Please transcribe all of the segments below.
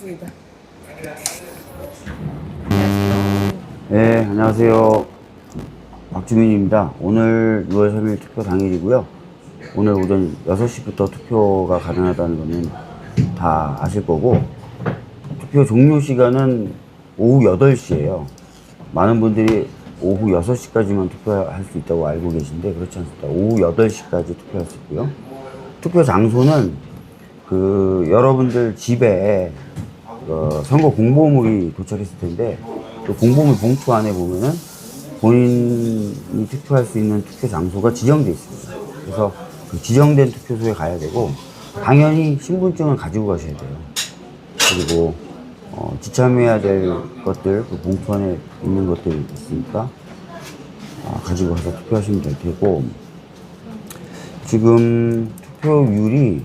있습니다. 네, 안녕하세요. 박주민입니다. 오늘 6월 3일 투표 당일이고요. 오늘 오전 6시부터 투표가 가능하다는 거는 다 아실 거고, 투표 종료 시간은 오후 8시예요. 많은 분들이 오후 6시까지만 투표할 수 있다고 알고 계신데 그렇지 않습니다. 오후 8시까지 투표할 수 있고요. 투표 장소는 그 여러분들 집에 어, 선거 공보물이 도착했을 텐데 그 공보물 봉투 안에 보면은 본인이 투표할 수 있는 투표 장소가 지정되어 있습니다. 그래서 그 지정된 투표소에 가야 되고 당연히 신분증을 가지고 가셔야 돼요. 그리고 어, 지참해야 될 것들 그 봉투 안에 있는 것들이 있으니까 아, 가지고 가서 투표하시면 될 테고 지금 투표율이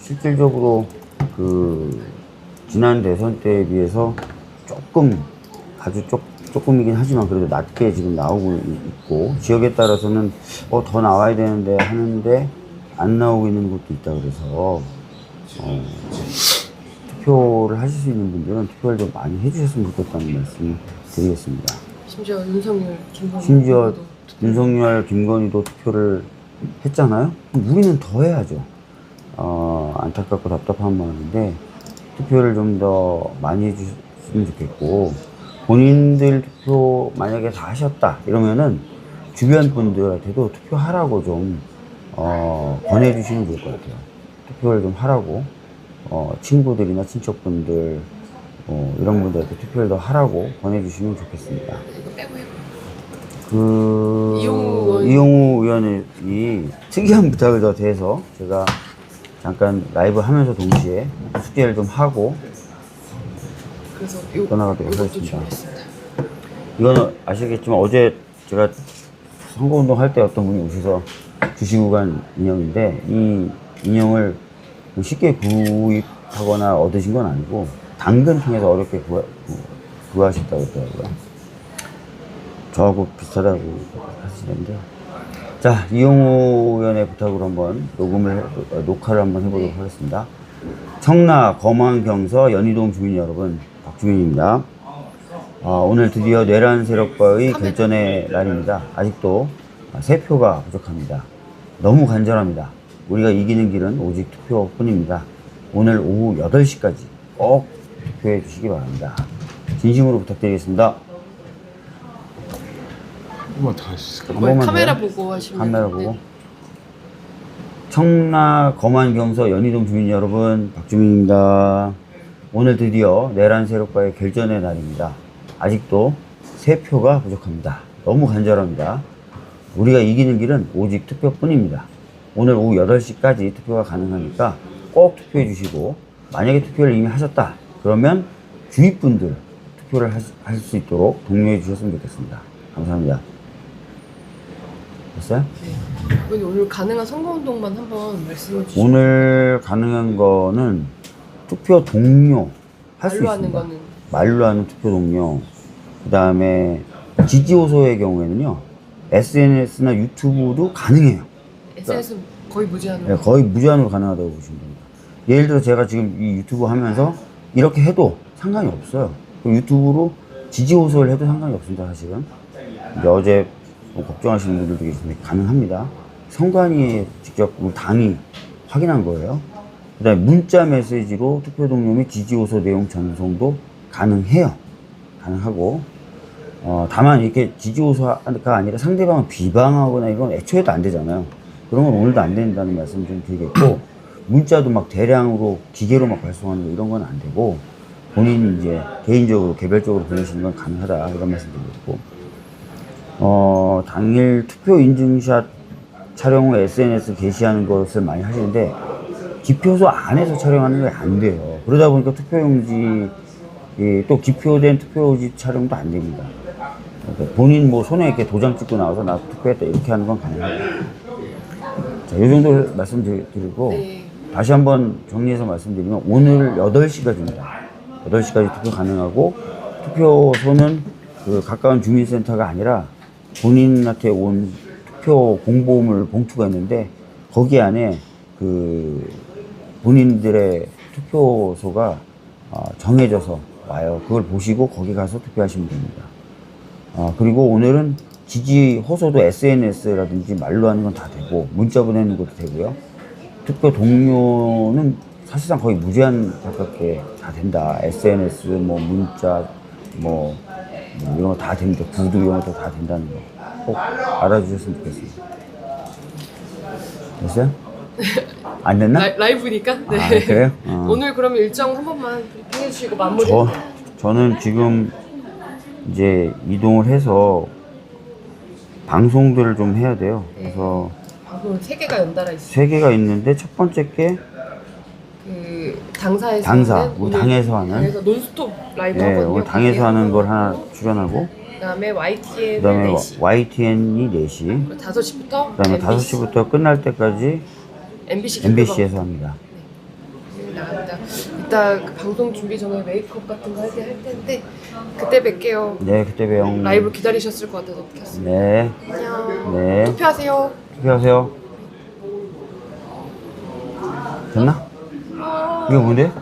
실질적으로 그 지난 대선 때에 비해서 조금 아주 조, 조금이긴 하지만 그래도 낮게 지금 나오고 있고 지역에 따라서는 어, 더 나와야 되는데 하는데 안 나오고 있는 곳도 있다 그래서 어, 투표를 하실 수 있는 분들은 투표를 좀 많이 해주셨으면 좋겠다는 말씀을 드리겠습니다. 심지어 윤석열, 김건희 심지어 윤석열, 김건희도 투표를 했잖아요. 우리는 더 해야죠. 어, 안타깝고 답답한 마음인데 투표를 좀 더 많이 해주셨으면 좋겠고 본인들 투표 만약에 다 하셨다 이러면은 주변 분들한테도 투표하라고 좀 어, 권해주시면 좋을 것 같아요. 투표를 좀 하라고 어, 친구들이나 친척분들 어, 이런 분들한테 투표를 더 하라고 권해주시면 좋겠습니다. 그 이용우 의원. 이용우 의원이 특이한 부탁을 더 대해서 제가 잠깐 라이브 하면서 동시에 숙제를 좀 하고 그래서 요, 떠나가도록 하겠습니다. 이거는 아시겠지만 어제 제가 선거운동 할 때 어떤 분이 오셔서 주시고 간 인형인데 이 인형을 쉽게 구입하거나 얻으신 건 아니고 당근 통해서 어렵게 구하, 구- 구하셨다고 그러더라고요. 저하고 비슷하다고 하시는데 자 이용호 의원의 부탁으로 한번 녹음을 해- 어, 녹화를 한번 해보도록 하겠습니다. 청라 검안경서 연희동 주민 여러분 박주민입니다. 아, 오늘 드디어 내란 세력과의 결전의 날입니다. 아직도 세 표가 부족합니다. 너무 간절합니다. 우리가 이기는 길은 오직 투표뿐입니다. 오늘 오후 8시까지 꼭 투표해 주시기 바랍니다. 진심으로 부탁드리겠습니다. 한번 더 하실까요? 한 번만 카메라 더요? 보고 하시면 카메라 네. 보고. 청라 검안경서 연희동 주민 여러분, 박주민입니다. 오늘 드디어 내란 세력과의 결전의 날입니다. 아직도 세 표가 부족합니다. 너무 간절합니다. 우리가 이기는 길은 오직 투표뿐입니다. 오늘 오후 8시까지 투표가 가능하니까 꼭 투표해 주시고, 만약에 투표를 이미 하셨다. 그러면 주위 분들 투표를 할 수 있도록 독려해 주셨으면 좋겠습니다. 감사합니다. 됐어요? 의원님 오늘 가능한 선거운동만 한번 말씀해 주시죠. 오늘 가능한 거는 투표 동료 할 수 말로 하는 있습니다. 거는 말로 하는 투표 동료. 그 다음에 지지호소의 경우에는요, SNS나 유튜브도 가능해요. SNS 거의 무제한으로 네, 거의 무제한으로 가능하다고 보시면 됩니다. 예를 들어 제가 지금 이 유튜브 하면서 이렇게 해도 상관이 없어요. 그 유튜브로 지지호소를 해도 상관이 없습니다, 사실은. 근데 어제 뭐 걱정하시는 분들도 계신데 가능합니다. 선관위에 직접 우리 당이 확인한 거예요. 그 다음에 문자 메시지로 투표 동료 및 지지 호소 내용 전송도 가능해요. 가능하고, 어, 다만 이렇게 지지 호소가 아니라 상대방을 비방하거나 이런 건 애초에도 안 되잖아요. 그런 건 오늘도 안 된다는 말씀 좀 드리겠고, 문자도 막 대량으로 기계로 막 발송하는 거 이런 건 안 되고, 본인이 이제 개인적으로 개별적으로 보내시는 건 가능하다 이런 말씀 드리겠고, 어, 당일 투표 인증샷 촬영 후 SNS 게시하는 것을 많이 하시는데 기표소 안에서 촬영하는 게 안 돼요. 그러다 보니까 투표용지 예, 또 기표된 투표용지 촬영도 안 됩니다. 그러니까 본인 뭐 손에 이렇게 도장 찍고 나와서 나 투표했다 이렇게 하는 건 가능해요. 자, 이 정도 말씀드리고 네. 다시 한번 정리해서 말씀드리면 오늘 8시까지입니다. 8시까지 투표 가능하고 투표소는 그 가까운 주민센터가 아니라 본인한테 온 투표 공보물 봉투가 있는데 거기 안에 그 본인들의 투표소가 어, 정해져서 와요. 그걸 보시고 거기 가서 투표하시면 됩니다. 어, 그리고 오늘은 지지 호소도 SNS라든지 말로 하는 건 다 되고 문자 보내는 것도 되고요. 투표 동료는 사실상 거의 무제한 가깝게 다 된다. SNS, 뭐 문자, 뭐, 뭐 이런 거 다 됩니다. 구두 이런 것도 다 된다는 거 꼭 알아주셨으면 좋겠습니다. 됐어요? 안 됐나? 라이, 라이브니까. 네. 아, 그래요? 어. 오늘 그러면 일정 한 번만 해주시고 마무리. 저 저는 지금 이제 이동을 해서 방송들을 좀 해야 돼요. 그래서 방송 세 개가 연달아 있어요. 세 개가 있는데 첫 번째 게그 당사에서 당사, 하는 우리 오늘 당에서 하는 당에서 논스톱 라이브 네, 하거든요. 오늘 당에서 하는 걸 하나 출연하고 그다음에 YTN 그다음에 4시. YTN이 4시 그리고 5시부터 그다음에 5시부터 끝날 때까지 MBC MBC에서 합니다. 나갑니다. 이따 그 방송 준비 전에 메이크업 같은 거 할 때 할 텐데 그때 뵐게요. 네, 그때 봬요. 라이브 기다리셨을 것 같아서 켰습니다. 네, 안녕. 네. 투표하세요. 투표하세요. 됐나? 이게 뭔데?